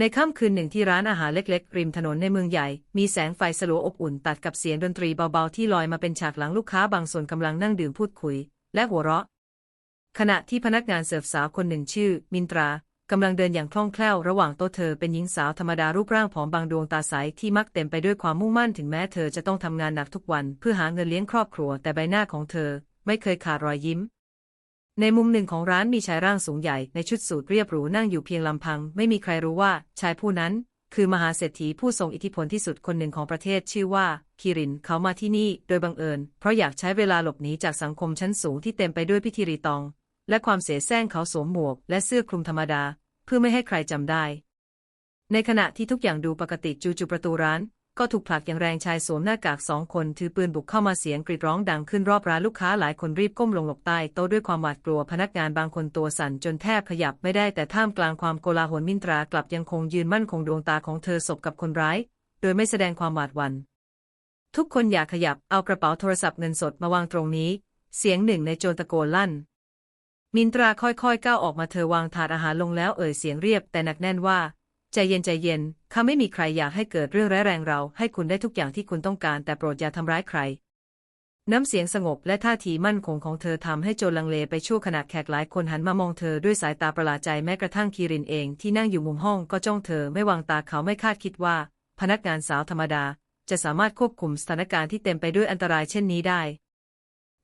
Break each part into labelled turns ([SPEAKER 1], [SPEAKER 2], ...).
[SPEAKER 1] ในค่ำคืนหนึ่งที่ร้านอาหารเล็กๆ ริมถนนในเมืองใหญ่ มีแสงไฟสลัวอบอุ่นตัดกับเสียงดนตรีเบาๆ ที่ลอยมาเป็นฉากหลังลูกค้าบางส่วนกำลังนั่งดื่มพูดคุย และหัวเราะ ขณะที่พนักงานเสิร์ฟสาวคนหนึ่งชื่อ มินตรากำลังเดินอย่างคล่องแคล่วระหว่างโต๊ะเธอเป็นหญิงสาวธรรมดารูปร่างผอมบางดวงตาใสที่มักเต็มไปด้วยความมุ่งมั่นถึงแม้เธอจะต้องทำงานหนักทุกวัน เพื่อหาเงินเลี้ยงครอบครัว แต่ใบหน้าของเธอ ไม่เคยขาดรอยยิ้ม ในมุมหนึ่งของร้านมีชายร่างสูงใหญ่ในชุดสูทเรียบหรูนั่งอยู่เพียงลำพัง ไม่มีใครรู้ว่าชายผู้นั้น คือมหาเศรษฐีผู้ทรงอิทธิพลที่สุดคนหนึ่งของประเทศชื่อว่า คิรินเขามาที่นี่โดยบังเอิญ เพราะอยากใช้เวลาหลบหนีจากสังคมชั้นสูงที่เต็มไปด้วยพิธีรีตอง และความเสแสร้งเขาสวมหมวก และเสื้อคลุมธรรมดา เพื่อไม่ให้ใครจำได้ ในขณะที่ทุกอย่างดูปกติจู่ๆประตูร้าน ก็ถูกผลักอย่างแรงชายสวมหน้ากากสองคนถือปืนบุกเข้ามาเสียงกรีดร้องดังขึ้นรอบร้านลูกค้าหลายคนรีบก้มลงหลบใต้โต๊ะด้วยความหวาดกลัวพนักงานบางคนตัวสั่นจนแทบขยับไม่ได้แต่ท่ามกลางความโกลาหลมินตรากลับยังคงยืนมั่นคงดวงตาของเธอสบกับคนร้าย โดยไม่แสดงความหวาดหวัน่นทุกคนอย่าขยับเอากระเป๋าโทรศัพท์เงินสดมาวางตรงนี้ เสียงหนึ่งในโจรตะโกนลั่น มินตราค่อยๆก้าวออกมาเธอวางถาดอาหารลงแล้วเอ่ยเสียงเรียบแต่หนักแน่นว่า ใจเย็นใจเย็นข้าไม่มีใครอยากให้เกิดเรื่องร้ายแรงเรา ให้คุณได้ทุกอย่างที่คุณต้องการ แต่โปรดอย่าทำร้ายใคร น้ำเสียงสงบและท่าทีมั่นคงของเธอทำให้โจลังเลไปชั่วขณะแขกหลายคนหันมามองเธอด้วยสายตาประหลาดใจแม้กระทั่งคีรินเองที่นั่งอยู่มุมห้องก็จ้องเธอไม่วางตาเขาไม่คาดคิดว่า พนักงานสาวธรรมดา จะสามารถควบคุมสถานการณ์ที่เต็มไปด้วยอันตรายเช่นนี้ได้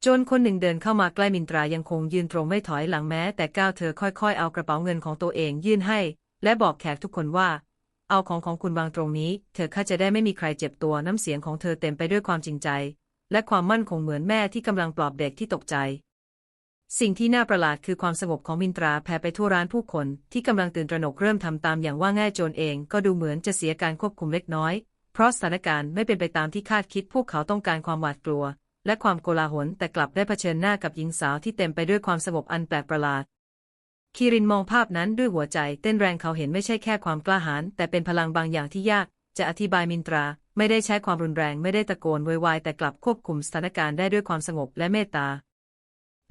[SPEAKER 1] จรคนหนึ่งเดินเข้ามาใกล้มินตรายังคงยืนตรงไม่ถอยหลังแม้ แต่ก้าวเธอค่อยๆ เอากระเป๋าเงินของตัวเองยื่นให้ และบอกแขกทุกคนว่า เอาของของคุณวางตรงนี้ เธอข้าจะได้ไม่มีใครเจ็บตัวน้ำเสียงของเธอเต็มไปด้วยความจริงใจ และความมั่นคงเหมือนแม่ที่กำลังปลอบเด็กที่ตกใจ สิ่งที่น่าประหลาดคือความสงบของมินตราแผ่ไปทั่วร้านผู้คน ที่กำลังตื่นตระหนกเริ่มทำตามอย่างว่าง่ายโจรเองก็ดูเหมือนจะเสียการควบคุมเล็กน้อย เพราะสถานการณ์ไม่เป็นไปตามที่คาดคิดพวกเขาต้องการความหวาดกลัว และความโกลาหลแต่กลับได้เผชิญหน้ากับหญิงสาวที่เต็มไปด้วยความสงบอันแปลกประหลาด คีรินมองภาพนั้นด้วยหัวใจเต้นแรงเขาเห็นไม่ใช่แค่ความกล้าหาญแต่เป็นพลังบางอย่างที่ยาก จะอธิบายมินตรา ไม่ได้ใช้ความรุนแรงไม่ได้ตะโกนโวยวายแต่กลับควบคุมสถานการณ์ได้ด้วยความสงบและเมตตา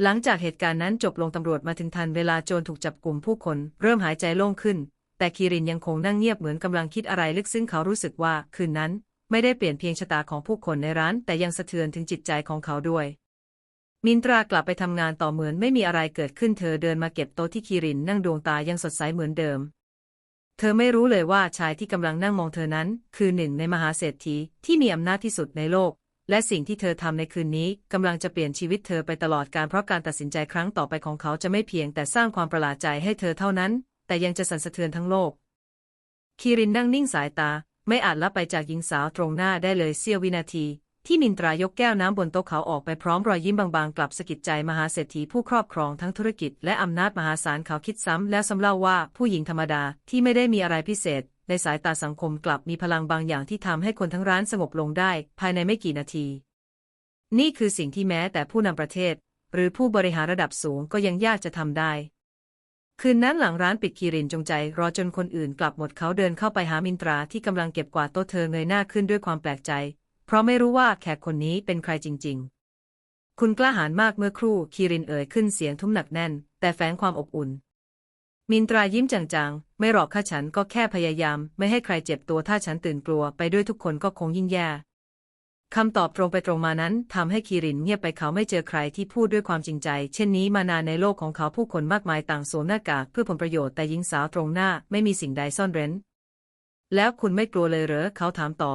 [SPEAKER 1] หลังจากเหตุการณ์นั้นจบลงตำรวจมาถึงทันเวลาโจรถูกจับกลุ่มผู้คน เริ่มหายใจโล่งขึ้น แต่คีรินยังคงนั่งเงียบเหมือนกำลังคิดอะไรลึกซึ้งเขารู้สึกว่า คืนนั้น ไม่ได้เปลี่ยนเพียงชะตาของผู้คนในร้าน แต่ยังสะเทือนถึงจิตใจของเขาด้วย มินตรากลับไปทำงานต่อเหมือนไม่มีอะไรเกิดขึ้นเธอเดินมาเก็บโต๊ะที่คีรินนั่งดวงตายังสดใสเหมือนเดิม เธอไม่รู้เลยว่าชายที่กำลังนั่งมองเธอนั้น คือหนึ่งในมหาเศรษฐีที่มีอำนาจที่สุดในโลก และสิ่งที่เธอทำในคืนนี้กำลังจะเปลี่ยนชีวิตเธอไปตลอดการเพราะการตัดสินใจครั้งต่อไปของเขาจะไม่เพียงแต่สร้างความประหลาดใจให้เธอเท่านั้น แต่ยังจะสั่นสะเทือนทั้งโลก คีรินนั่งนิ่งสายตา ไม่อาจละไปจากหญิงสาวตรงหน้าได้เลยเสี้ยววินาที ที่มินตรายกแก้วน้ำบนโต๊ะเขาออกไปพร้อมรอยยิ้มบางๆ กลับสะกิดใจมหาเศรษฐีผู้ครอบครองทั้งธุรกิจและอำนาจมหาศาลเขาคิดซ้ำแล้วซ้ำเล่าว่าผู้หญิงธรรมดาที่ไม่ได้มีอะไรพิเศษ ในสายตาสังคมกลับมีพลังบางอย่างที่ทำให้คนทั้งร้านสงบลงได้ ภายในไม่กี่นาที นี่คือสิ่งที่แม้แต่ผู้นำประเทศ หรือผู้บริหารระดับสูงก็ยังยากจะทำได้คืนนั้นหลังร้านปิดคีรินจงใจรอจนคนอื่นกลับหมดเขาเดินเข้าไปหามินตราที่กำลังเก็บกวาดโต๊ะเธอเงยหน้าขึ้นด้วยความแปลกใจ เพราะไม่รู้ว่าแขกคนนี้เป็นใครจริง ๆ คุณกล้าหาญมากเมื่อครู่คีรินเอ่ยขึ้นเสียงทุ้มหนักแน่น แต่แฝงความอบอุ่น มินตรายิ้มจางๆ ไม่หรอกข้าฉันก็แค่พยายาม ไม่ให้ใครเจ็บตัวถ้าฉันตื่นกลัวไปด้วยทุกคนก็คงยิ่งแย่คำตอบตรงไปตรงมานั้นทำให้คีรินเงียบไปเขาไม่เจอใครที่พูดด้วยความจริงใจ เช่นนี้มานานในโลกของเขาผู้คนมากมายต่างสวมหน้ากากเพื่อผลประโยชน์แต่หญิงสาวตรงหน้าไม่มีสิ่งใดซ่อนเร้น แล้วคุณไม่กลัวเลยเหรอเขาถามต่อ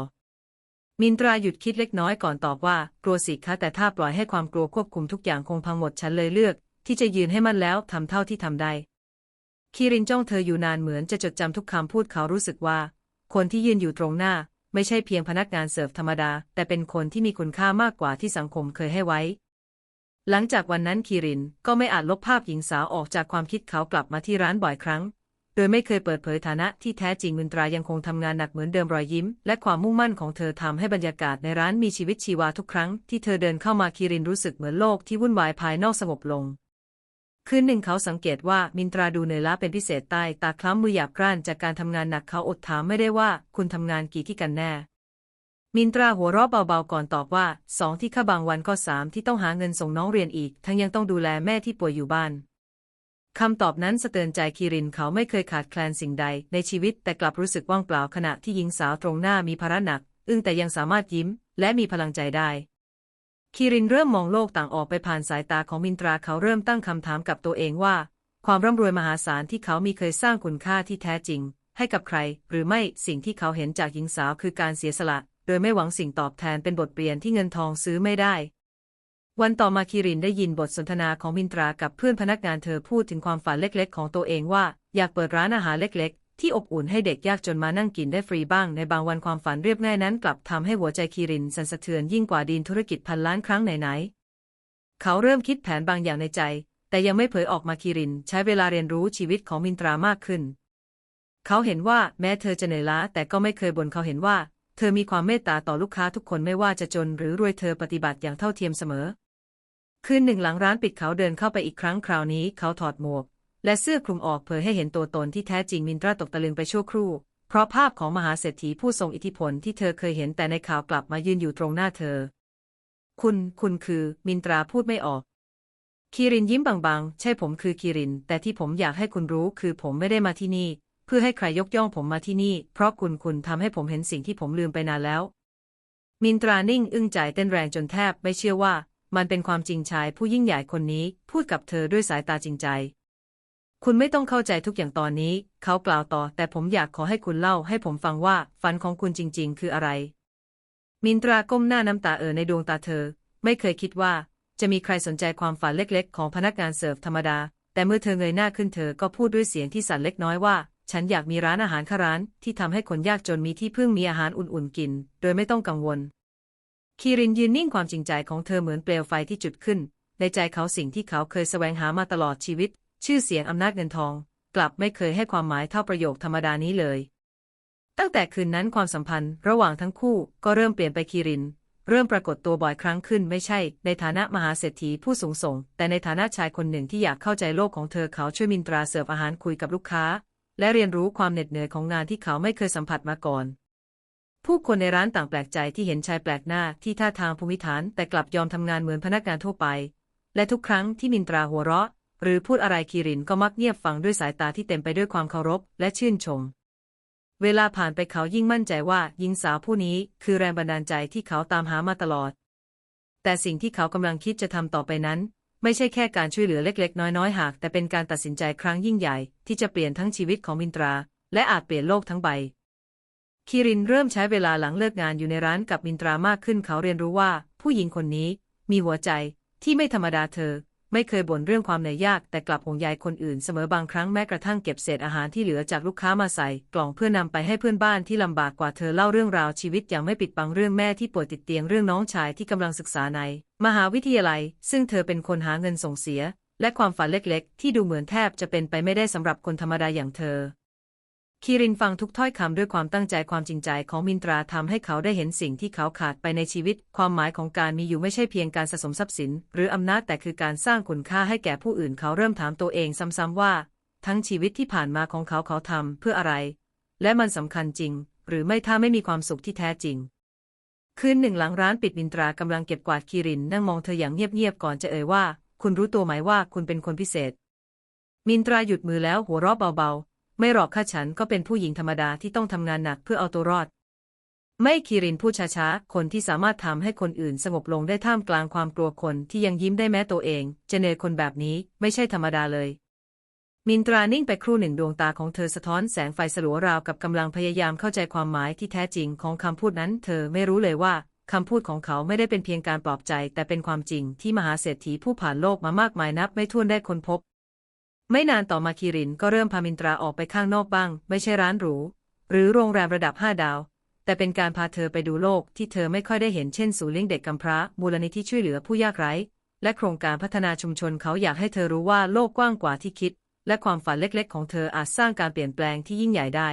[SPEAKER 1] มินตราหยุดคิดเล็กน้อยก่อนตอบว่า กลัวสิคะแต่ถ้าปล่อยให้ความกลัวควบคุมทุกอย่างคงพังหมดฉันเลยเลือก ที่จะยืนให้มันแล้วทำเท่าที่ทำได้ คีรินจ้องเธออยู่นานเหมือนจะจดจำทุกคำพูดเขารู้สึกว่า คนที่ยืนอยู่ตรงหน้า ไม่ใช่เพียงพนักงานเสิร์ฟธรรมดา แต่เป็นคนที่มีคุณค่ามากกว่าที่สังคมเคยให้ไว้ หลังจากวันนั้นคีรินก็ไม่อาจลบภาพหญิงสาวออกจากความคิดเขากลับมาที่ร้านบ่อยครั้ง โดยไม่เคยเปิดเผยฐานะที่แท้จริงมินตรายังคงทำงานหนักเหมือนเดิมรอยยิ้ม และความมุ่งมั่นของเธอทำให้บรรยากาศในร้านมีชีวิตชีวาทุกครั้งที่เธอเดินเข้ามาคีรินรู้สึกเหมือนโลกที่วุ่นวายภายนอกสงบลง คืนหนึ่งเขาสังเกตว่ามินตราดูเหนื่อยล้าเป็นพิเศษใต้ตาคล้ำมือหยาบกร้านจากการทำงานหนักเขาอดถามไม่ได้ว่าคุณทำงานกี่ที่กันแน่ มินตราหัวเราะเบาๆก่อนตอบว่าสองที่ข้าบางวันก็สามที่ต้องหาเงินส่งน้องเรียนอีก ทั้งยังต้องดูแลแม่ที่ป่วยอยู่บ้าน คำตอบนั้นสะเตือนใจคีรินเขาไม่เคยขาดแคลนสิ่งใดในชีวิตแต่กลับรู้สึกว่างเปล่าขณะที่หญิงสาวตรงหน้ามีภาระหนัก อึ้งแต่ยังสามารถยิ้ม และมีพลังใจได้คีรินเริ่มมองโลกต่างออกไปผ่านสายตาของมินตราเขาเริ่มตั้งคำถามกับตัวเองว่า ความร่ำรวยมหาศาลที่เขามีเคยสร้างคุณค่าที่แท้จริง ให้กับใคร หรือไม่สิ่งที่เขาเห็นจากหญิงสาวคือการเสียสละ โดยไม่หวังสิ่งตอบแทนเป็นบทเรียนที่เงินทองซื้อไม่ได้ วันต่อมาคีรินได้ยินบทสนทนาของมินตรากับเพื่อนพนักงานเธอพูดถึงความฝันเล็กๆ ของตัวเองว่า อยากเปิดร้านอาหารเล็กๆ ที่อบอุ่นให้เด็กยากจนมานั่งกินได้ฟรีบ้างในบางวันความฝันเรียบง่ายนั้น กลับทำให้หัวใจคีรินสั่นสะเทือนยิ่งกว่าดีนธุรกิจพันล้านครั้งไหนๆเขาเริ่มคิดแผนบางอย่างในใจ แต่ยังไม่เผยออกมาคีริน ใช้เวลาเรียนรู้ชีวิตของมินตรามากขึ้น เขาเห็นว่าแม้เธอจะเหนื่อยล้าแต่ก็ไม่เคยบ่นเขาเห็นว่า เธอมีความเมตตาต่อลูกค้าทุกคนไม่ว่าจะจนหรือรวยเธอปฏิบัติอย่างเท่าเทียมเสมอ คืนหนึ่งหลังร้านปิดเขาเดินเข้าไปอีกครั้งคราวนี้เขาถอดหมวก และเสื้อคลุมออกเผยให้เห็นตัวตนที่แท้จริงมินตราตกตะลึงไปชั่วครู่ เพราะภาพของมหาเศรษฐีผู้ทรงอิทธิพลที่เธอเคยเห็นแต่ในข่าวกลับมายืนอยู่ตรงหน้าเธอ คุณ คุณคือ มินตราพูดไม่ออก คีรินยิ้มบางๆ ใช่ผมคือคีริน แต่ที่ผมอยากให้คุณรู้คือผมไม่ได้มาที่นี่ เพื่อให้ใครยกย่องผมมาที่นี่ เพราะคุณคุณทำให้ผมเห็นสิ่งที่ผมลืมไปนานแล้ว มินตรานิ่งอึ้งใจเต้นแรงจนแทบไม่เชื่อว่า มันเป็นความจริงชายผู้ยิ่งใหญ่คนนี้พูดกับเธอด้วยสายตาจริงใจ คุณไม่ต้องเข้าใจทุกอย่างตอนนี้ เขากล่าวต่อ แต่ผมอยากขอให้คุณเล่าให้ผมฟังว่าฝันของคุณจริง ๆ คืออะไร มินตราก้มหน้าน้ำตาเอ่อในดวงตาเธอ ไม่เคยคิดว่า จะมีใครสนใจความฝันเล็ก ๆ ของพนักงานเสิร์ฟธรรมดา แต่เมื่อเธอเงยหน้าขึ้นเธอก็พูดด้วยเสียงที่สั่นเล็กน้อยว่าฉันอยากมีร้านอาหารข้าร้านที่ทำให้คนยากจนมีที่พึ่งมีอาหารอุ่นๆกิน โดยไม่ต้องกังวล คีรินยืนนิ่งความจริงใจของเธอเหมือนเปลวไฟที่จุดขึ้น ในใจเขาสิ่งที่เขาเคยแสวงหามาตลอดชีวิต ชื่อเสียงอำนาจเงินทอง กลับไม่เคยให้ความหมายเท่าประโยคธรรมดานี้เลย ตั้งแต่คืนนั้นความสัมพันธ์ระหว่างทั้งคู่ก็เริ่มเปลี่ยนไปคีริน เริ่มปรากฏตัวบ่อยครั้งขึ้นไม่ใช่ ในฐานะมหาเศรษฐีผู้สูงส่ง แต่ในฐานะชายคนหนึ่งที่อยากเข้าใจโลกของเธอเขาช่วยมินตราเสิร์ฟอาหารคุยกับลูกค้า และเรียนรู้ความเหน็ดเหนื่อยของงานที่เขาไม่เคยสัมผัสมาก่อน ผู้คนในร้านต่างแปลกใจที่เห็นชายแปลกหน้าที่ท่าทางภูมิฐานแต่กลับยอมทำงานเหมือนพนักงานทั่วไป และทุกครั้งที่มินตราหัวเราะ หรือพูดอะไรคีรินก็มักเงียบฟังด้วยสายตาที่เต็มไปด้วยความเคารพและชื่นชม เวลาผ่านไปเขายิ่งมั่นใจว่าหญิงสาวผู้นี้คือแรงบันดาลใจที่เขาตามหามาตลอด แต่สิ่งที่เขากำลังคิดจะทำต่อไปนั้น ไม่ใช่แค่การช่วยเหลือเล็กๆ น้อยๆหาก แต่เป็นการตัดสินใจครั้งยิ่งใหญ่ ที่จะเปลี่ยนทั้งชีวิตของมินตรา และอาจเปลี่ยนโลกทั้งใบ คีรินเริ่มใช้เวลาหลังเลิกงานอยู่ในร้านกับมินตรามากขึ้นเขาเรียนรู้ว่า ผู้หญิงคนนี้มีหัวใจที่ไม่ธรรมดาเธอ ไม่เคยบ่นเรื่องความเหนื่อยยาก แต่กลับห่วงใยคนอื่นเสมอบางครั้งแม้กระทั่งเก็บเศษอาหารที่เหลือจากลูกค้ามาใส่ กล่องเพื่อนำไปให้เพื่อนบ้านที่ลำบากกว่าเธอเล่าเรื่องราวชีวิตอย่างไม่ปิดบังเรื่องแม่ที่ป่วยติดเตียงเรื่องน้องชายที่กำลังศึกษาใน มหาวิทยาลัย ซึ่งเธอเป็นคนหาเงินส่งเสีย และความฝันเล็กๆ ที่ดูเหมือนแทบจะเป็นไปไม่ได้สำหรับคนธรรมดาอย่างเธอ คีรินฟังทุกถ้อยคำด้วยความตั้งใจความจริงใจของมินตราทำให้เขาได้เห็นสิ่งที่เขาขาดไปในชีวิต ความหมายของการมีอยู่ไม่ใช่เพียงการสะสมทรัพย์สิน หรืออำนาจแต่คือการสร้างคุณค่าให้แก่ผู้อื่นเขาเริ่มถามตัวเองซ้ำๆว่า ทั้งชีวิตที่ผ่านมาของเขาเขาทำเพื่ออะไร และมันสำคัญจริง หรือไม่ถ้าไม่มีความสุขที่แท้จริง คืนหนึ่งหลังร้านปิดมินตรากำลังเก็บกวาดคีรินนั่งมองเธออย่างเงียบๆก่อนจะเอ่ยว่า คุณรู้ตัวไหมว่าคุณเป็นคนพิเศษ มินตราหยุดมือแล้วหัวเราะเบาๆ ไม่หรอกค่ะฉันก็เป็นผู้หญิงธรรมดาที่ต้องทำงานหนักเพื่อเอาตัวรอด ไม่คีรินพูดช้าๆ คนที่สามารถทำให้คนอื่นสงบลงได้ท่ามกลางความกลัวคนที่ยังยิ้มได้แม้ตัวเอง เจเนคนแบบนี้ไม่ใช่ธรรมดาเลย มินตรานิ่งไปครู่หนึ่งดวงตาของเธอสะท้อนแสงไฟสลัวราวกับกำลังพยายามเข้าใจความหมายที่แท้จริงของคำพูดนั้น เธอไม่รู้เลยว่าคำพูดของเขาไม่ได้เป็นเพียงการปลอบใจ แต่เป็นความจริงที่มหาเศรษฐีผู้ผ่านโลกมามากมายนับไม่ถ้วนได้ค้นพบ ไม่นานต่อมาคีรินก็เริ่มพามินตราออกไปข้างนอกบ้าง ไม่ใช่ร้านหรู หรือโรงแรมระดับห้าดาว แต่เป็นการพาเธอไปดูโลกที่เธอไม่ค่อยได้เห็นเช่นศูนย์เลี้ยงเด็กกำพร้า มูลนิธิช่วยเหลือผู้ยากไร้ และโครงการพัฒนาชุมชนเขาอยากให้เธอรู้ว่าโลกกว้างกว่าที่คิด และความฝันเล็กๆ ของเธออาจสร้างการเปลี่ยนแปลงที่ยิ่งใหญ่ได้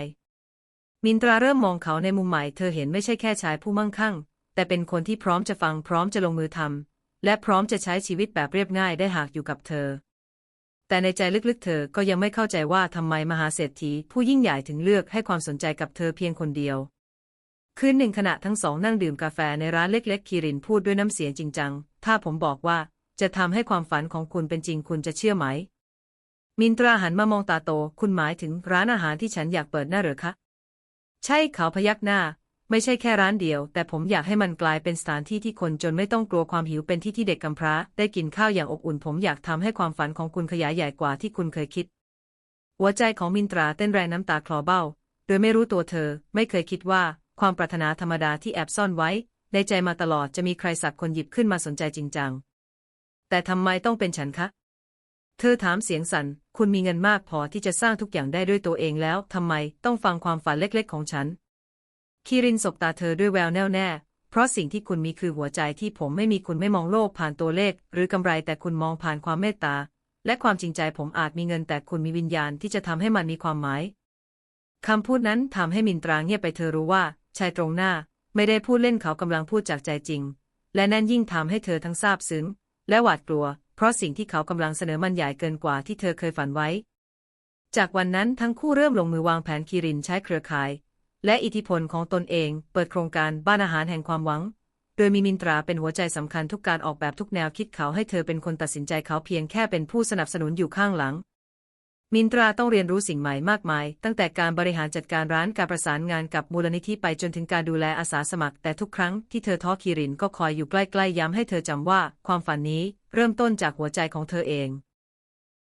[SPEAKER 1] มินตราเริ่มมองเขาในมุมใหม่เธอเห็นไม่ใช่แค่ชายผู้มั่งคั่ง แต่เป็นคนที่พร้อมจะฟังพร้อมจะลงมือทำและพร้อมจะใช้ชีวิตแบบเรียบง่ายได้หากอยู่กับเธอ แต่ในใจลึกๆ เธอก็ยังไม่เข้าใจว่าทำไมมหาเศรษฐีผู้ยิ่งใหญ่ถึงเลือกให้ความสนใจกับเธอเพียงคนเดียว คืนหนึ่งขณะทั้งสองนั่งดื่มกาแฟในร้านเล็กๆคีรินพูดด้วยน้ำเสียงจริงจัง ถ้าผมบอกว่าจะทำให้ความฝันของคุณเป็นจริงคุณจะเชื่อไหม มินตราหันมามองตาโต คุณหมายถึงร้านอาหารที่ฉันอยากเปิดหน้าหรือคะ ใช่เขาพยักหน้า ไม่ใช่แค่ร้านเดียว แต่ผมอยากให้มันกลายเป็นสถานที่ที่คนจนไม่ต้องกลัวความหิวเป็นที่ที่เด็กกำพร้า ได้กินข้าวอย่างอบอุ่น ผมอยากทำให้ความฝันของคุณขยายใหญ่กว่าที่คุณเคยคิด หัวใจของมินตราเต้นแรงน้ำตาคลอเบ้า โดยไม่รู้ตัวเธอ ไม่เคยคิดว่า ความปรารถนาธรรมดาที่แอบซ่อนไว้ ในใจมาตลอดจะมีใครสักคนหยิบขึ้นมาสนใจจริงจังแต่ทำไมต้องเป็นฉันคะ เธอถามเสียงสั่น คุณมีเงินมากพอที่จะสร้างทุกอย่างได้ด้วยตัวเองแล้ว ทำไมต้องฟังความฝันเล็กๆ ของฉัน คีรินสบตาเธอด้วยแววแน่วแน่ เพราะสิ่งที่คุณมีคือหัวใจที่ผมไม่มีคุณไม่มองโลกผ่านตัวเลข หรือกำไรแต่คุณมองผ่านความเมตตา และความจริงใจผมอาจมีเงินแต่คุณมีวิญญาณที่จะทำให้มันมีความหมายคำพูดนั้นทำให้มินตราเงียบไปเธอรู้ว่า ชายตรงหน้า ไม่ได้พูดเล่นเขากำลังพูดจากใจจริง และนั่นยิ่งทำให้เธอทั้งซาบซึ้ง และหวาดกลัว เพราะสิ่งที่เขากำลังเสนอมันใหญ่เกินกว่าที่เธอเคยฝันไว้ จากวันนั้นทั้งคู่เริ่มลงมือวางแผนคีรินใช้เครือข่าย และอิทธิพลของตนเอง เปิดโครงการบ้านอาหารแห่งความหวัง โดยมีมินตราเป็นหัวใจสำคัญทุกการออกแบบทุกแนวคิดเขาให้เธอเป็นคนตัดสินใจเขาเพียงแค่เป็นผู้สนับสนุนอยู่ข้างหลัง มินตราต้องเรียนรู้สิ่งใหม่มากมาย ตั้งแต่การบริหารจัดการร้านการประสานงานกับมูลนิธิไปจนถึงการดูแลอาสาสมัคร แต่ทุกครั้งที่เธอท้อคีรินก็คอยอยู่ใกล้ๆย้ำให้เธอจำว่า ความฝันนี้เริ่มต้นจากหัวใจของเธอเอง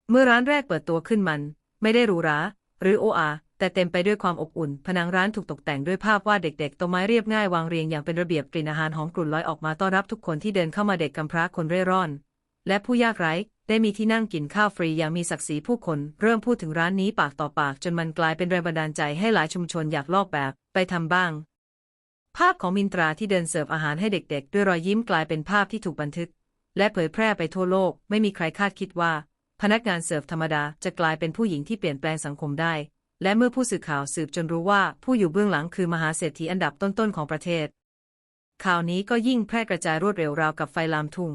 [SPEAKER 1] เมื่อร้านแรกเปิดตัวขึ้นมัน ไม่ได้หรูหราหรือโออา แต่เต็มไปด้วยความอบอุ่น ผนังร้านถูกตกแต่งด้วยภาพวาดเด็กๆต้นไม้เรียบง่ายวางเรียงอย่างเป็นระเบียบกลิ่นอาหารหอมกลุ่นลอยออกมาต้อนรับทุกคนที่เดินเข้ามาเด็กกำพร้าคนเร่ร่อน และผู้ยากไร้ได้มีที่นั่งกินข้าวฟรีอย่างมีศักดิ์ศรีผู้คน เริ่มพูดถึงร้านนี้ปากต่อปาก จนมันกลายเป็นแรงบันดาลใจให้หลายชุมชนอยากลอกแบบไปทำบ้าง ภาพของมินตราที่เดินเสิร์ฟอาหารให้เด็ก ๆ ด้วยรอยยิ้มกลายเป็นภาพที่ถูกบันทึก และเผยแพร่ไปทั่วโลก ไม่มีใครคาดคิดว่า พนักงานเสิร์ฟธรรมดาจะกลายเป็นผู้หญิงที่เปลี่ยนแปลงสังคมได้ และเมื่อผู้สื่อข่าวสืบจนรู้ว่าผู้อยู่เบื้องหลังคือมหาเศรษฐีอันดับต้นๆของประเทศ ข่าวนี้ก็ยิ่งแพร่กระจายรวดเร็วราวกับไฟลามทุ่ง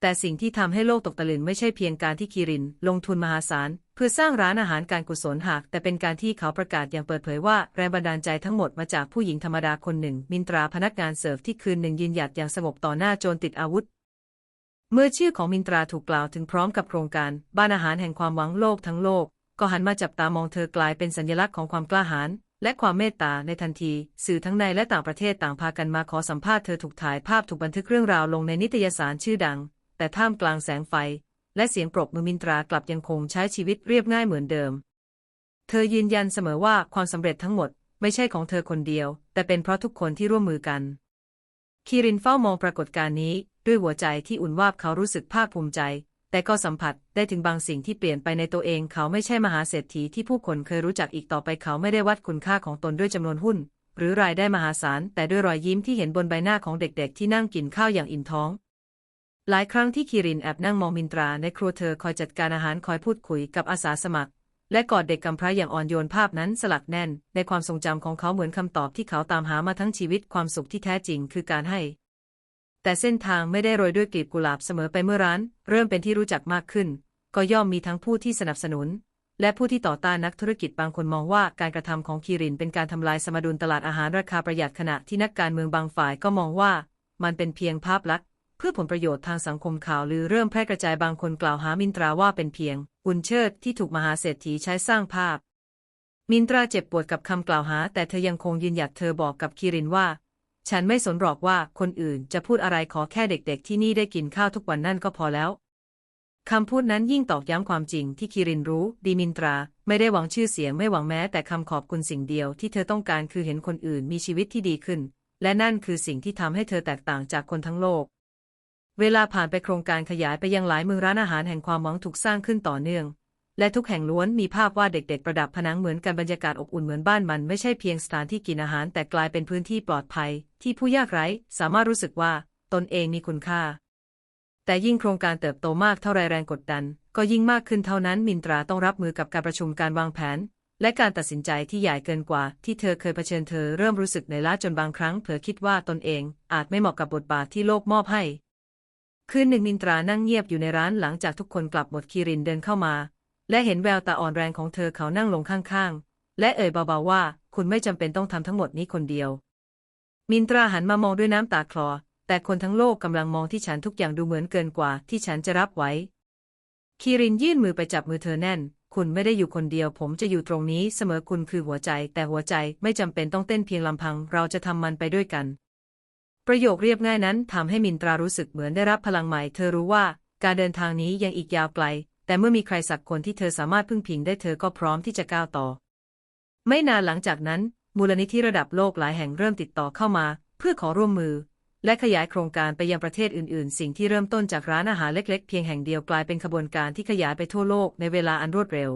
[SPEAKER 1] แต่สิ่งที่ทำให้โลกตกตะลึงไม่ใช่เพียงการที่คีริน ลงทุนมหาศาล เพื่อสร้างร้านอาหารการกุศลหาก แต่เป็นการที่เขาประกาศอย่างเปิดเผยว่าแรงบันดาลใจทั้งหมดมาจากผู้หญิงธรรมดาคนหนึ่ง มินตราพนักงานเสิร์ฟที่คืนหนึ่งยืนหยัดอย่างสงบต่อหน้าโจรติดอาวุธเมื่อชื่อของมินตราถูกกล่าวถึงพร้อมกับโครงการ บ้านอาหารแห่งความหวังโลกทั้งโลก ก็หันมาจับตามองเธอกลายเป็นสัญลักษณ์ของความกล้าหาญและความเมตตาในทันที สื่อทั้งในและต่างประเทศต่างพากันมาขอสัมภาษณ์เธอถูกถ่ายภาพถูกบันทึกเรื่องราวลงในนิตยสารชื่อดัง แต่ท่ามกลางแสงไฟ และเสียงปรบมือมินตรากลับยังคงใช้ชีวิตเรียบง่ายเหมือนเดิม เธอยืนยันเสมอว่าความสำเร็จทั้งหมดไม่ใช่ของเธอคนเดียว แต่เป็นเพราะทุกคนที่ร่วมมือกัน คีรินเฝ้ามองปรากฏการณ์นี้ ด้วยหัวใจที่อุ่นวาบเขารู้สึกภาคภูมิใจ แต่ก็สัมผัสได้ถึงบางสิ่งที่เปลี่ยนไปในตัวเอง เขาไม่ใช่มหาเศรษฐีที่ผู้คนเคยรู้จักอีกต่อไปเขาไม่ได้วัดคุณค่าของตนด้วยจำนวนหุ้น หรือรายได้มหาศาล แต่ด้วยรอยยิ้มที่เห็นบนใบหน้าของเด็กๆ ที่นั่งกินข้าวอย่างอิ่มท้อง หลายครั้งที่คีรินแอบนั่งมองมินตราในครัวเธอคอยจัดการอาหารคอยพูดคุยกับอาสาสมัคร และกอดเด็กกำพร้าอย่างอ่อนโยนภาพนั้นสลักแน่น ในความทรงจำของเขาเหมือนคำตอบที่เขาตามหามาทั้งชีวิตความสุขที่แท้จริง คือการให้ แต่เส้นทางไม่ได้โรยด้วยกลีบกุหลาบเสมอไปเมื่อร้าน เริ่มเป็นที่รู้จักมากขึ้น ก็ย่อมมีทั้งผู้ที่สนับสนุน และผู้ที่ต่อต้านนักธุรกิจบางคนมองว่าการกระทำของคีรินเป็นการทำลายสมดุลตลาดอาหารราคาประหยัดขณะที่นักการเมืองบางฝ่ายก็มองว่า มันเป็นเพียงภาพลักษณ์เพื่อผลประโยชน์ทางสังคมข่าวลือเริ่มแพร่กระจายบางคนกล่าวหามินตราว่าเป็นเพียงบุญเชิดที่ถูกมหาเศรษฐีใช้สร้างภาพ มินตราเจ็บปวดกับคำกล่าวหา แต่เธอยังคงยืนหยัดเธอบอกกับคีรินว่า ฉันไม่สนหรอกว่าคนอื่นจะพูดอะไรขอแค่เด็กๆที่นี่ได้กินข้าวทุกวันนั่นก็พอแล้วคำพูดนั้นยิ่งตอกย้ำความจริงที่คีรินรู้ ดีมินตรา ไม่ได้หวังชื่อเสียงไม่หวังแม้แต่คำขอบคุณสิ่งเดียวที่เธอต้องการคือเห็นคนอื่นมีชีวิตที่ดีขึ้น และนั่นคือสิ่งที่ทำให้เธอแตกต่างจากคนทั้งโลก เวลาผ่านไปโครงการขยายไปยังหลายเมืองร้านอาหารแห่งความหวังถูกสร้างขึ้นต่อเนื่อง และทุกแห่งล้วนมีภาพวาดเด็ก ๆ ประดับผนังเหมือนกันบรรยากาศอบอุ่นเหมือนบ้านมันไม่ใช่เพียงสถานที่กินอาหาร แต่กลายเป็นพื้นที่ปลอดภัย ที่ผู้ยากไร้สามารถรู้สึกว่าตนเองมีคุณค่า แต่ยิ่งโครงการเติบโตมากเท่าไรแรงกดดัน ก็ยิ่งมากขึ้นเท่านั้นมินตราต้องรับมือกับการประชุมการวางแผน และการตัดสินใจที่ใหญ่เกินกว่า ที่เธอเคยเผชิญเธอเริ่มรู้สึกเหนื่อยล้าจนบางครั้งเผลอคิดว่าตนเอง อาจไม่เหมาะกับบทบาทที่โลกมอบให้คืนหนึ่งมินตรานั่งเงียบอยู่ในร้านหลังจากทุกคนกลับหมดคีรินเดินเข้ามา และเห็นแววตาอ่อนแรงของเธอเขานั่งลงข้างๆ และเอ่ยเบาๆว่า คุณไม่จำเป็นต้องทำทั้งหมดนี้คนเดียว มินตราหันมามองด้วยน้ำตาคลอ แต่คนทั้งโลกกำลังมองที่ฉันทุกอย่างดูเหมือนเกินกว่าที่ฉันจะรับไว้ คีรินยื่นมือไปจับมือเธอแน่น คุณไม่ได้อยู่คนเดียว ผมจะอยู่ตรงนี้เสมอคุณคือหัวใจ แต่หัวใจไม่จำเป็นต้องเต้นเพียงลำพัง เราจะทำมันไปด้วยกัน ประโยคเรียบง่ายนั้นทำให้มินตรารู้สึกเหมือนได้รับพลังใหม่ เธอรู้ว่าการเดินทางนี้ยังอีกยาวไกล แต่เมื่อมีใครสักคนที่เธอสามารถพึ่งพิงได้เธอก็พร้อมที่จะก้าวต่อ ไม่นานหลังจากนั้น มูลนิธิระดับโลกหลายแห่งเริ่มติดต่อเข้ามา เพื่อขอร่วมมือ และขยายโครงการไปยังประเทศอื่น ๆ สิ่งที่เริ่มต้นจากร้านอาหารเล็ก ๆ เพียงแห่งเดียวกลายเป็นขบวนการที่ขยายไปทั่วโลกในเวลาอันรวดเร็ว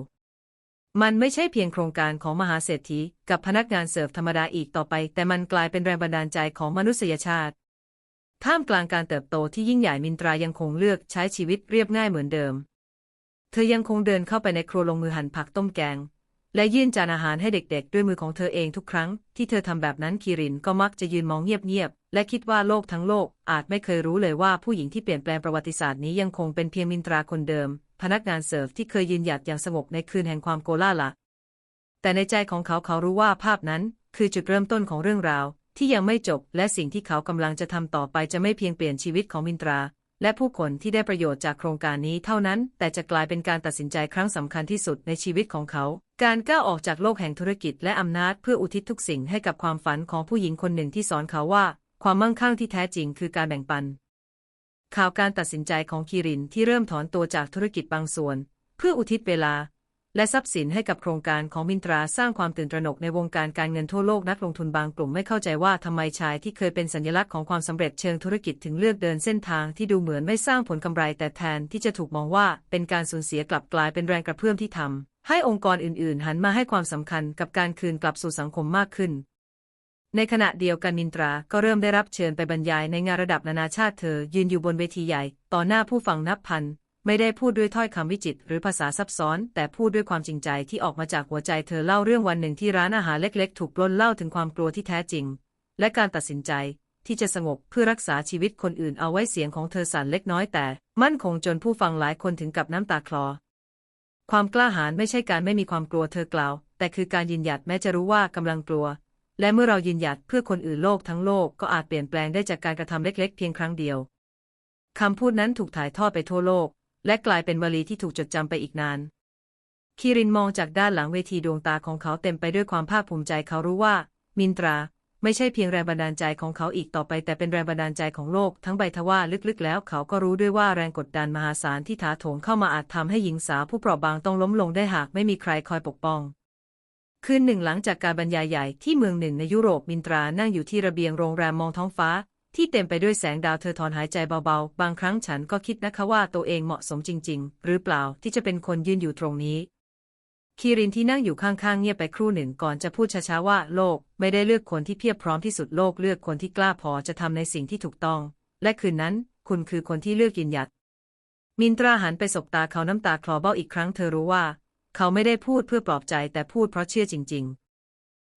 [SPEAKER 1] มันไม่ใช่เพียงโครงการของมหาเศรษฐีกับพนักงานเสิร์ฟธรรมดาอีกต่อไป แต่มันกลายเป็นแรงบันดาลใจของมนุษยชาติท่ามกลางการเติบโตที่ยิ่งใหญ่มินตรายังคงเลือกใช้ชีวิตเรียบง่ายเหมือนเดิม เธอยังคงเดินเข้าไปในครัวลงมือหั่นผักต้มแกง และยื่นจานอาหารให้เด็กๆ ด้วยมือของเธอเองทุกครั้ง ที่เธอทำแบบนั้นคีรินก็มักจะยืนมองเงียบๆและคิดว่าโลกทั้งโลกอาจไม่เคยรู้เลยว่าผู้หญิงที่เปลี่ยนแปลงประวัติศาสตร์นี้ยังคงเป็นเพียงมินตราคนเดิม พนักงานเสิร์ฟที่เคยยืนหยัดอย่างสงบในคืนแห่งความโกลาหละแต่ในใจของเขาเขารู้ว่าภาพนั้น คือจุดเริ่มต้นของเรื่องราว ที่ยังไม่จบ และสิ่งที่เขากำลังจะทำต่อไปจะไม่เพียงเปลี่ยนชีวิตของมินตรา และผู้คนที่ได้ประโยชน์จากโครงการนี้เท่านั้น แต่จะกลายเป็นการตัดสินใจครั้งสำคัญที่สุดในชีวิตของเขา การก้าวออกจากโลกแห่งธุรกิจและอำนาจเพื่ออุทิศทุกสิ่งให้กับความฝันของผู้หญิงคนหนึ่งที่สอนเขาว่า ความมั่งคั่งที่แท้จริงคือการแบ่งปัน ข่าวการตัดสินใจของคีรินที่เริ่มถอนตัวจากธุรกิจบางส่วน เพื่ออุทิศเวลา และทรัพย์สินให้กับโครงการของมินตราสร้างความตื่นตระหนกในวงการการเงินทั่วโลกนักลงทุนบางกลุ่มไม่เข้าใจว่าทำไมชายที่เคยเป็นสัญลักษณ์ของความสำเร็จเชิงธุรกิจถึงเลือกเดินเส้นทางที่ดูเหมือนไม่สร้างผลกำไรแต่แทนที่จะถูกมองว่าเป็นการสูญเสียกลับกลายเป็นแรงกระเพื่อมที่ทำให้องค์กรอื่น ๆ หันมาให้ความสำคัญกับการคืนกลับสู่สังคมมากขึ้นในขณะเดียวกันมินตราก็เริ่มได้รับเชิญไปบรรยายในงานระดับนานาชาติเธอยืนอยู่บนเวทีใหญ่ ต่อหน้าผู้ฟังนับพัน ไม่ได้พูดด้วยถ้อยคำวิจิตหรือภาษาซับซ้อน แต่พูดด้วยความจริงใจที่ออกมาจากหัวใจเธอเล่าเรื่องวันหนึ่งที่ร้านอาหารเล็ก ๆ ถูกปล้นเล่าถึงความกลัวที่แท้จริง และการตัดสินใจที่จะสงบเพื่อรักษาชีวิตคนอื่นเอาไว้เสียงของเธอสั่นเล็กน้อยแต่ มั่นคงจนผู้ฟังหลายคนถึงกับน้ำตาคลอ ความกล้าหาญไม่ใช่การไม่มีความกลัวเธอกล่าว แต่คือการยืนหยัดแม้จะรู้ว่ากำลังกลัว และเมื่อเรายืนหยัดเพื่อคนอื่นโลกทั้งโลกก็อาจเปลี่ยนแปลงได้จากการกระทำเล็ก ๆ เพียงครั้งเดียวคำพูดนั้นถูกถ่ายทอดไปทั่วโลก และกลายเป็นวลีที่ถูกจดจำไปอีกนานคีรินมองจากด้านหลังเวทีดวงตาของเขาเต็มไปด้วยความภาคภูมิใจเขารู้ว่า มินตรา ไม่ใช่เพียงแรงบันดาลใจของเขาอีกต่อไป แต่เป็นแรงบันดาลใจของโลกทั้งใบทว่าลึกๆ แล้วเขาก็รู้ด้วยว่าแรงกดดันมหาศาลที่ถาโถมเข้ามาอาจทำให้หญิงสาวผู้เปราะบางต้องล้มลงได้หากไม่มีใครคอยปกป้องคืนหนึ่งหลังจากการบรรยายใหญ่ที่เมืองหนึ่งในยุโรปมินตรานั่งอยู่ที่ระเบียงโรงแรมมองท้องฟ้า ที่เต็มไปด้วยแสงดาวเธอถอนหายใจเบาๆ บางครั้งฉันก็คิดนะคะว่าตัวเองเหมาะสมจริง ๆ หรือเปล่าที่จะเป็นคนยืนอยู่ตรงนี้ คีรินที่นั่งอยู่ข้างๆ เงียบไปครู่หนึ่งก่อนจะพูดช้าๆว่าโลกไม่ได้เลือกคนที่เพียบพร้อมที่สุดโลกเลือกคนที่กล้าพอจะทำในสิ่งที่ถูกต้อง และคืนนั้นคุณคือคนที่เลือกยืนหยัด มินตราหันไปสบตาเขาน้ำตาคลอเบ้าอีกครั้งเธอรู้ว่า เขาไม่ได้พูดเพื่อปลอบใจแต่พูดเพราะเชื่อจริง ๆ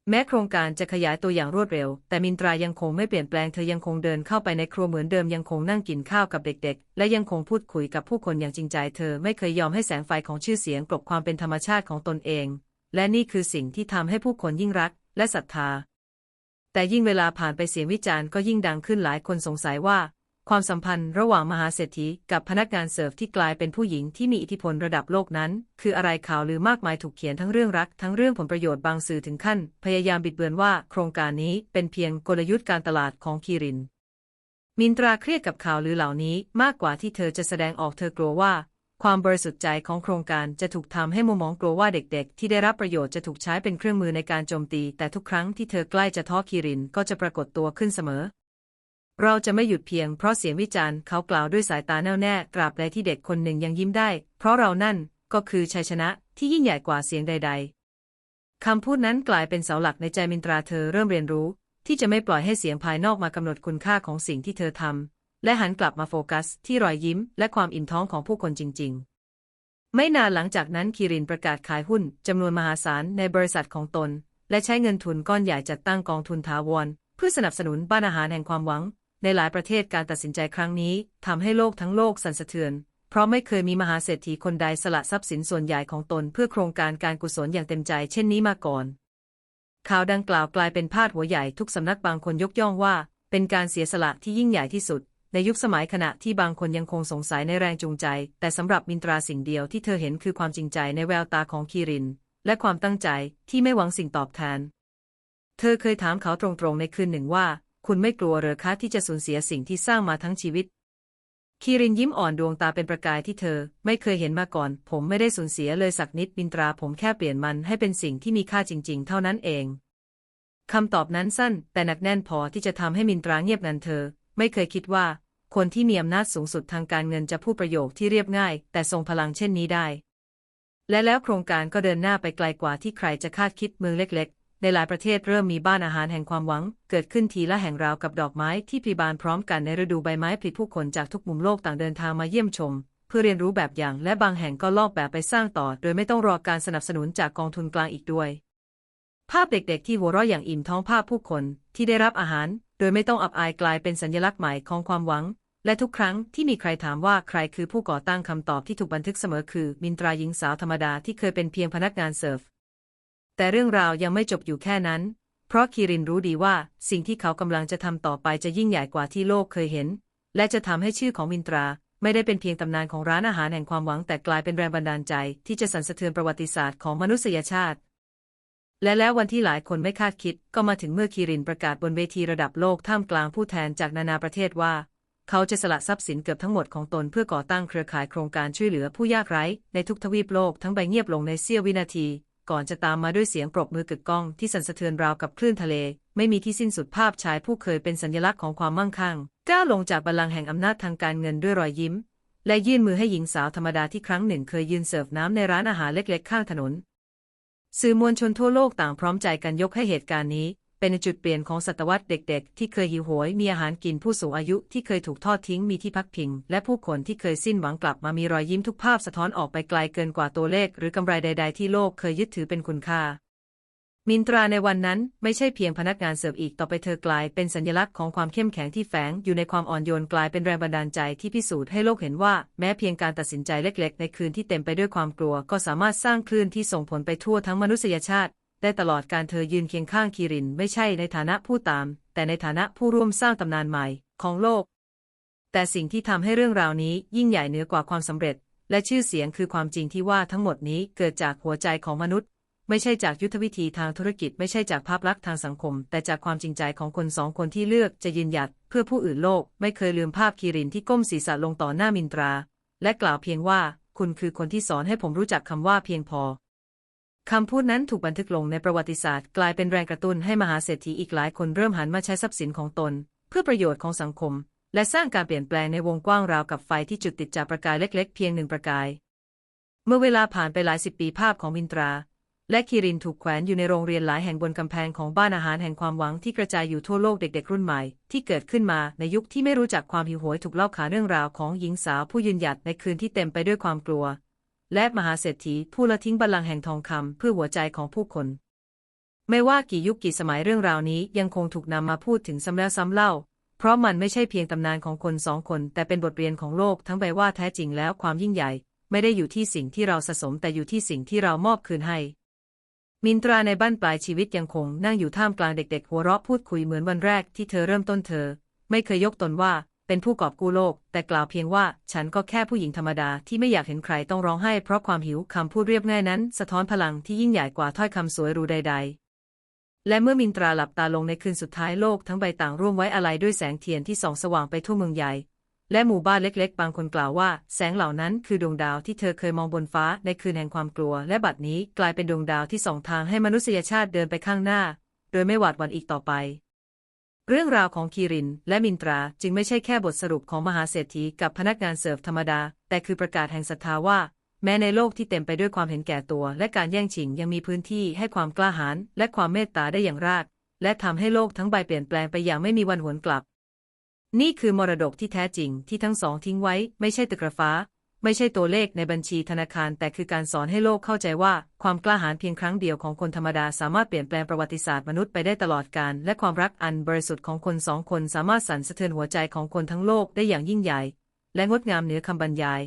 [SPEAKER 1] แม้โครงการจะขยายตัวอย่างรวดเร็ว แต่มินตรายังคงไม่เปลี่ยนแปลงเธอยังคงเดินเข้าไปในครัวเหมือนเดิมยังคงนั่งกินข้าวกับเด็กๆ และยังคงพูดคุยกับผู้คนอย่างจริงใจ เธอไม่เคยยอมให้แสงไฟของชื่อเสียงกลบความเป็นธรรมชาติของตนเอง และนี่คือสิ่งที่ทำให้ผู้คนยิ่งรักและศรัทธา แต่ยิ่งเวลาผ่านไปเสียงวิจารณ์ก็ยิ่งดังขึ้นหลายคนสงสัยว่า ความสัมพันธ์ระหว่างมหาเศรษฐีกับพนักงานเสิร์ฟที่กลายเป็นผู้หญิงที่มีอิทธิพลระดับโลกนั้น คืออะไรข่าวลือมากมายถูกเขียนทั้งเรื่องรัก ทั้งเรื่องผลประโยชน์บางสื่อถึงขั้น พยายามบิดเบือนว่าโครงการนี้เป็นเพียงกลยุทธ์การตลาดของคีริน มินตราเครียดกับข่าวลือเหล่านี้มากกว่าที่เธอจะแสดงออกเธอกลัวว่า ความบริสุทธิ์ใจของโครงการจะถูกทำให้มุมมองกลัวว่าเด็กๆ ที่ได้รับประโยชน์จะถูกใช้เป็นเครื่องมือในการโจมตี แต่ทุกครั้งที่เธอใกล้จะท้อคีรินก็จะปรากฏตัวขึ้นเสมอ เราจะไม่หยุดเพียงเพราะเสียงวิจารณ์เขากล่าวด้วยสายตาแน่วแน่ตราบใดที่เด็กคนหนึ่งยังยิ้มได้ เพราะเรานั่นก็คือชัยชนะที่ยิ่งใหญ่กว่าเสียงใด ๆ คำพูดนั้นกลายเป็นเสาหลักในใจมินตราเธอเริ่มเรียนรู้ ที่จะไม่ปล่อยให้เสียงภายนอกมากำหนดคุณค่าของสิ่งที่เธอทำและหันกลับมาโฟกัส ที่รอยยิ้ม และความอิ่มท้องของผู้คนจริง ๆ ไม่นานหลังจากนั้นคีรินประกาศขายหุ้นจำนวนมหาศาลในบริษัทของตน และใช้เงินทุนก้อนใหญ่จัดตั้งกองทุนถาวรเพื่อสนับสนุนบ้านอาหารแห่งความหวัง ในหลายประเทศการตัดสินใจครั้งนี้ทำให้โลกทั้งโลกสั่นสะเทือน เพราะไม่เคยมีมหาเศรษฐีคนใดสละทรัพย์สินส่วนใหญ่ของตนเพื่อโครงการการกุศลอย่างเต็มใจเช่นนี้มาก่อน ข่าวดังกล่าวกลายเป็นพาดหัวใหญ่ทุกสำนักบางคนยกย่องว่า เป็นการเสียสละที่ยิ่งใหญ่ที่สุด ในยุคสมัยขณะที่บางคนยังคงสงสัยในแรงจูงใจ แต่สำหรับมินตราสิ่งเดียวที่เธอเห็นคือความจริงใจในแววตาของคีริน และความตั้งใจที่ไม่หวังสิ่งตอบแทน เธอเคยถามเขาตรงๆในคืนหนึ่งว่า คุณไม่กลัวเหรอคะที่จะสูญเสียสิ่งที่สร้างมาทั้งชีวิต คีรินยิ้มอ่อนดวงตาเป็นประกายที่เธอ ไม่เคยเห็นมาก่อน ผมไม่ได้สูญเสียเลยสักนิดมินตราผมแค่เปลี่ยนมันให้เป็นสิ่งที่มีค่าจริง ๆ เท่านั้นเองคำตอบนั้นสั้น แต่หนักแน่นพอที่จะทำให้มินตราเงียบงันเธอ ไม่เคยคิดว่า คนที่มีอำนาจสูงสุดทางการเงินจะพูดประโยคที่เรียบง่าย แต่ทรงพลังเช่นนี้ได้และแล้วโครงการก็เดินหน้าไปไกลกว่าที่ใครจะคาดคิดเมืองเล็ก ในหลายประเทศเริ่มมีบ้านอาหารแห่งความหวัง เกิดขึ้นทีละแห่งราวกับดอกไม้ที่พลีบานพร้อมกันในฤดูใบไม้ผลิผู้คนจากทุกมุมโลกต่างเดินทางมาเยี่ยมชม เพื่อเรียนรู้แบบอย่างและบางแห่งก็ลอกแบบไปสร้างต่อ โดยไม่ต้องรอการสนับสนุนจากกองทุนกลางอีกด้วย ภาพเด็กๆที่หัวเราะอย่างอิ่มท้องภาพผู้คนที่ได้รับอาหาร โดยไม่ต้องอับอายกลายเป็นสัญลักษณ์ใหม่ของความหวัง และทุกครั้งที่มีใครถามว่าใครคือผู้ก่อตั้งคำตอบที่ถูกบันทึกเสมอคือ มินตราหญิงสาวธรรมดาที่เคยเป็นเพียงพนักงานเสิร์ฟ แต่เรื่องราวยังไม่จบอยู่แค่นั้น เพราะคีรินรู้ดีว่าสิ่งที่เขากำลังจะทำต่อไปจะยิ่งใหญ่กว่าที่โลกเคยเห็น และจะทำให้ชื่อของมินตรา ไม่ได้เป็นเพียงตำนานของร้านอาหารแห่งความหวังแต่กลายเป็นแรงบันดาลใจ ที่จะสั่นสะเทือนประวัติศาสตร์ของมนุษยชาติ และแล้ววันที่หลายคนไม่คาดคิด ก็มาถึงเมื่อคีรินประกาศบนเวทีระดับโลกท่ามกลางผู้แทนจากนานาประเทศว่าเขาจะสละทรัพย์สินเกือบทั้งหมดของตนเพื่อก่อตั้งเครือข่ายโครงการช่วยเหลือผู้ยากไร้ในทุกทวีปโลกทั้งใบเงียบลงในเสี้ยววินาที ก่อนจะตามมาด้วยเสียงปรบมือกึกก้องที่สั่นสะเทือนราวกับคลื่นทะเล ไม่มีที่สิ้นสุดภาพชายผู้เคยเป็นสัญลักษณ์ของความมั่งคั่งก้าวลงจากบัลลังก์แห่งอำนาจทางการเงินด้วยรอยยิ้ม และยื่นมือให้หญิงสาวธรรมดาที่ครั้งหนึ่งเคยยืนเสิร์ฟน้ำในร้านอาหารเล็กๆ ข้างถนน สื่อมวลชนทั่วโลกต่างพร้อมใจกันยกให้เหตุการณ์นี้ เป็นจุดเปลี่ยนของศตวรรษเด็กๆ ที่เคยหิวโหยมีอาหารกินผู้สูงอายุที่เคยถูกทอดทิ้งมีที่พักพิง และผู้คนที่เคยสิ้นหวังกลับมามีรอยยิ้มทุกภาพสะท้อนออกไปไกลเกินกว่าตัวเลข หรือกำไรใด ๆ ที่โลกเคยยึดถือเป็นคุณค่า มินตราในวันนั้นไม่ใช่เพียงพนักงานเสิร์ฟอีกต่อไปเธอกลายเป็นสัญลักษณ์ของความเข้มแข็งที่แฝงอยู่ในความอ่อนโยนกลายเป็นแรงบันดาลใจที่พิสูจน์ให้โลกเห็นว่า แม้เพียงการตัดสินใจเล็ก ๆ ในคืนที่เต็มไปด้วยความกลัว ก็สามารถสร้างคลื่นที่ส่งผลไปทั่วทั้งมนุษยชาติ ได้ตลอดการเธอยืนเคียงข้างคีรินไม่ใช่ในฐานะผู้ตาม แต่ในฐานะผู้ร่วมสร้างตำนานใหม่ของโลก แต่สิ่งที่ทำให้เรื่องราวนี้ยิ่งใหญ่เหนือกว่าความสำเร็จ และชื่อเสียงคือความจริงที่ว่าทั้งหมดนี้เกิดจากหัวใจของมนุษย์ ไม่ใช่จากยุทธวิธีทางธุรกิจ ไม่ใช่จากภาพลักษณ์ทางสังคม แต่จากความจริงใจของคนสองคนที่เลือกจะยืนหยัด เพื่อผู้อื่นโลก ไม่เคยลืมภาพคีรินที่ก้มศีรษะลงต่อหน้ามินตรา และกล่าวเพียงว่า คุณคือคนที่สอนให้ผมรู้จักคำว่าเพียงพอ คำพูดนั้นถูกบันทึกลงในประวัติศาสตร์ กลายเป็นแรงกระตุ้นให้มหาเศรษฐีอีกหลายคนเริ่มหันมาใช้ทรัพย์สินของตน เพื่อประโยชน์ของสังคม และสร้างการเปลี่ยนแปลงในวงกว้างราวกับไฟที่จุดติดจากประกายเล็ก ๆ เพียงหนึ่งประกาย เมื่อเวลาผ่านไปหลายสิบปีภาพของมินตรา และคีรินถูกแขวนอยู่ในโรงเรียนหลายแห่งบนกำแพงของบ้านอาหารแห่งความหวังที่กระจายอยู่ทั่วโลกเด็กๆรุ่นใหม่ ที่เกิดขึ้นมาในยุคที่ไม่รู้จักความหิวโหยถูกเล่าขานเรื่องราวของหญิงสาวผู้ยืนหยัดในคืนที่เต็มไปด้วยความกลัว และมหาเศรษฐีผู้ละทิ้งบัลลังก์แห่งทองคำเพื่อหัวใจของผู้คน ไม่ว่ากี่ยุคกี่สมัยเรื่องราวนี้ยังคงถูกนำมาพูดถึงซ้ำแล้วซ้ำเล่า เพราะมันไม่ใช่เพียงตำนานของคนสองคน แต่เป็นบทเรียนของโลกทั้งใบว่าแท้จริงแล้วความยิ่งใหญ่ ไม่ได้อยู่ที่สิ่งที่เราสะสมแต่อยู่ที่สิ่งที่เรามอบคืนให้ มินตราในบ้านปลายชีวิตยังคงนั่งอยู่ท่ามกลางเด็ก ๆ หัวเราะพูดคุยเหมือนวันแรกที่เธอเริ่มต้นเธอ ไม่เคยยกตนว่า เป็นผู้กอบกู้โลก แต่กล่าวเพียงว่า ฉันก็แค่ผู้หญิงธรรมดาที่ไม่อยากเห็นใครต้องร้องไห้เพราะความหิวคำพูดเรียบง่ายนั้น สะท้อนพลังที่ยิ่งใหญ่กว่าถ้อยคำสวยหรูใด ๆ และเมื่อมินตราหลับตาลงในคืนสุดท้ายโลกทั้งใบต่างร่วมไว้อาลัยด้วยแสงเทียนที่ส่องสว่างไปทั่วเมืองใหญ่ และหมู่บ้านเล็กๆ บางคนกล่าวว่า แสงเหล่านั้นคือดวงดาวที่เธอเคยมองบนฟ้าในคืนแห่งความกลัว และบัดนี้กลายเป็นดวงดาวที่ส่องทางให้มนุษยชาติเดินไปข้างหน้า โดยไม่หวาดหวั่นอีกต่อไป เรื่องราวของคีรินและมินตราจึงไม่ใช่แค่บทสรุปของมหาเศรษฐีกับพนักงานเสิร์ฟธรรมดา แต่คือประกาศแห่งศรัทธาว่า แม้ในโลกที่เต็มไปด้วยความเห็นแก่ตัว และการแย่งชิงยังมีพื้นที่ให้ความกล้าหาญและความเมตตาได้อย่างราก และทำให้โลกทั้งใบเปลี่ยนแปลงไปอย่างไม่มีวันหวนกลับ นี่คือมรดกที่แท้จริงที่ทั้งสองทิ้งไว้ ไม่ใช่ตึกระฟ้า ไม่ใช่ตัวเลขในบัญชีธนาคาร แต่คือการสอนให้โลกเข้าใจว่า ความกล้าหาญเพียงครั้งเดียวของคนธรรมดาสามารถเปลี่ยนแปลงประวัติศาสตร์มนุษย์ไปได้ตลอดกาลและความรักอันบริสุทธิ์ของคนสองคนสามารถสั่นสะเทือนหัวใจของคนทั้งโลกได้อย่างยิ่งใหญ่ และงดงามเหนือคำบรรยาย